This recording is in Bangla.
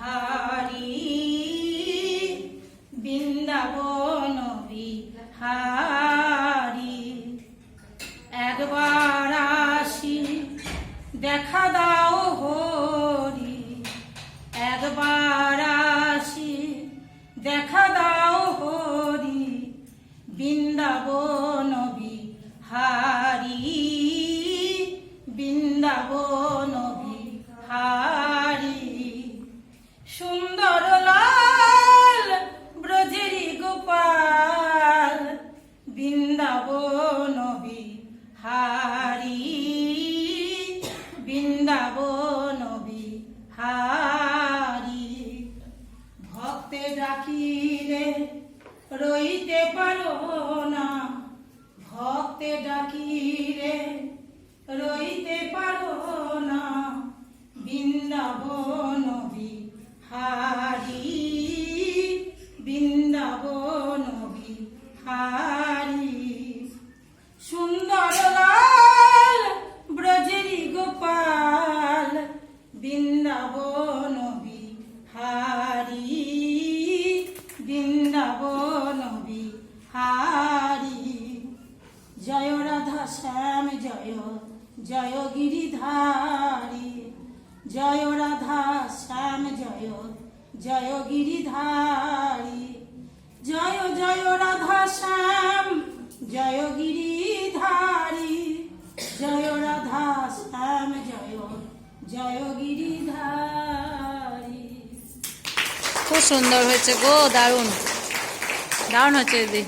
হারি বৃন্দাবন বিহারি। দেখা দাও দেখা হরি। বৃন্দাবন বিহারি। সুন্দর লাল ব্রজেরি গোপাল, বৃন্দাবন বিহারি বৃন্দাবন বিহারি ভক্তে ডাকিলে রইতে পারো না, ভক্তে ডাকিলে রইতে পারো না, বৃন্দাবন বিহারি বৃন্দাবন বিহারি সুন্দর লাল ব্রজেরি গোপাল বৃন্দাবন বিহারি বৃন্দাবন বিহারি জয় রাধা শ্যাম, জয় জয় গিরিধারী। জয় জয় জয় গিরিধারী, জয় জয় রাধা শ্যাম জয় গিরিধারী, জয় রাধা শ্যাম জয় জয় গিরিধারী। খুব সুন্দর হয়েছে গো, দারুণ। দারুণ হচ্ছে দিদি।